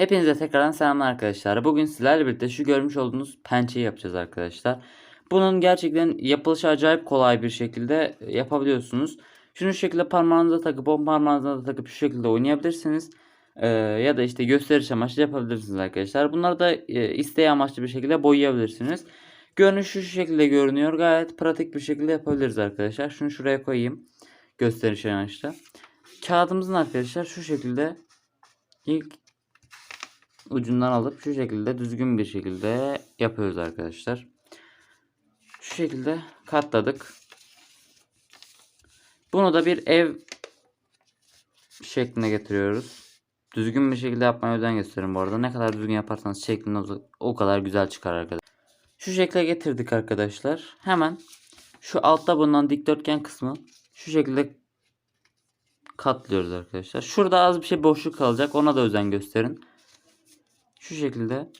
Hepinize tekrardan selamlar arkadaşlar. Bugün sizlerle birlikte şu görmüş olduğunuz pençeyi yapacağız arkadaşlar. Bunun gerçekten yapılışı acayip kolay bir şekilde yapabiliyorsunuz. Şunu şu şekilde parmağınıza takıp on parmağınıza da takıp şu şekilde oynayabilirsiniz. Ee, ya da işte gösteriş amaçlı yapabilirsiniz arkadaşlar. Bunları da e, isteği amaçlı bir şekilde boyayabilirsiniz. Görünüşü şu şekilde görünüyor. Gayet pratik bir şekilde yapabiliriz arkadaşlar. Şunu şuraya koyayım. Gösteriş amaçlı. Kağıdımızın arkadaşlar şu şekilde ilk ucundan alıp şu şekilde düzgün bir şekilde yapıyoruz arkadaşlar. Şu şekilde katladık. Bunu da bir ev şekline getiriyoruz. Düzgün bir şekilde yapmaya özen gösterin bu arada. Ne kadar düzgün yaparsanız şekliniz o kadar güzel çıkar arkadaşlar. Şu şekle getirdik arkadaşlar. Hemen şu altta bulunan dikdörtgen kısmı şu şekilde katlıyoruz arkadaşlar. Şurada az bir şey boşluk kalacak. Ona da özen gösterin. Şu şekilde.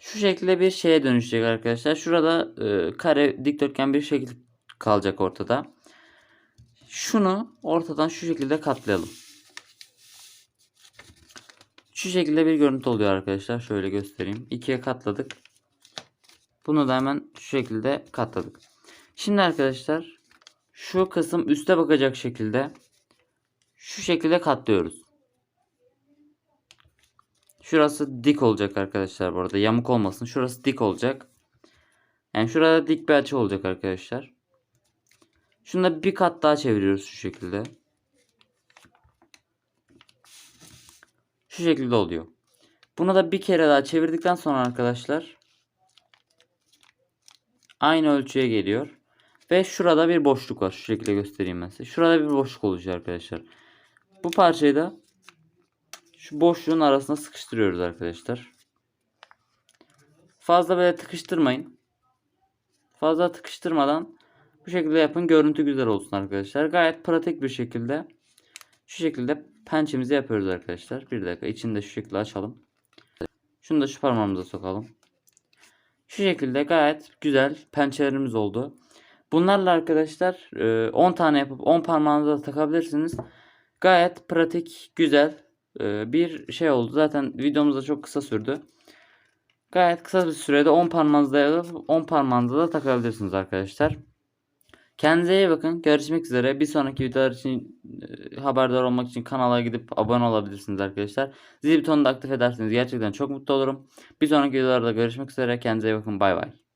Şu şekilde bir şeye dönüşecek arkadaşlar. Şurada e, kare dikdörtgen bir şekil kalacak ortada. Şunu ortadan şu şekilde katlayalım. Şu şekilde bir görüntü oluyor arkadaşlar. Şöyle göstereyim. İkiye katladık. Bunu da hemen şu şekilde katladık. Şimdi arkadaşlar şu kısım üste bakacak şekilde şu şekilde katlıyoruz. Şurası dik olacak arkadaşlar bu arada. Yamuk olmasın. Şurası dik olacak. Yani şurada dik bir açı olacak arkadaşlar. Şunu da bir kat daha çeviriyoruz şu şekilde. Şu şekilde oluyor. Bunu da bir kere daha çevirdikten sonra arkadaşlar aynı ölçüye geliyor. Ve şurada bir boşluk var. Şu şekilde göstereyim ben size. Şurada bir boşluk olacak arkadaşlar. Bu parçayı da şu boşluğun arasına sıkıştırıyoruz arkadaşlar. Fazla böyle tıkıştırmayın. Fazla tıkıştırmadan bu şekilde yapın. Görüntü güzel olsun arkadaşlar. Gayet pratik bir şekilde şu şekilde pençemizi yapıyoruz arkadaşlar. Bir dakika içini de şu şekilde açalım. Şunu da şu parmağımıza sokalım. Şu şekilde gayet güzel pençelerimiz oldu. Bunlarla arkadaşlar 10 tane yapıp 10 parmağınıza takabilirsiniz. Gayet pratik, güzel bir şey oldu. Zaten videomuz da çok kısa sürdü. Gayet kısa bir sürede 10 parmağınızda yapıp 10 parmağınıza da takabilirsiniz arkadaşlar. Kendinize iyi bakın. Görüşmek üzere. Bir sonraki videolar için haberdar olmak için kanala gidip abone olabilirsiniz arkadaşlar. Zil butonunu da aktif ederseniz gerçekten çok mutlu olurum. Bir sonraki videolarda görüşmek üzere. Kendinize iyi bakın. Bay bay.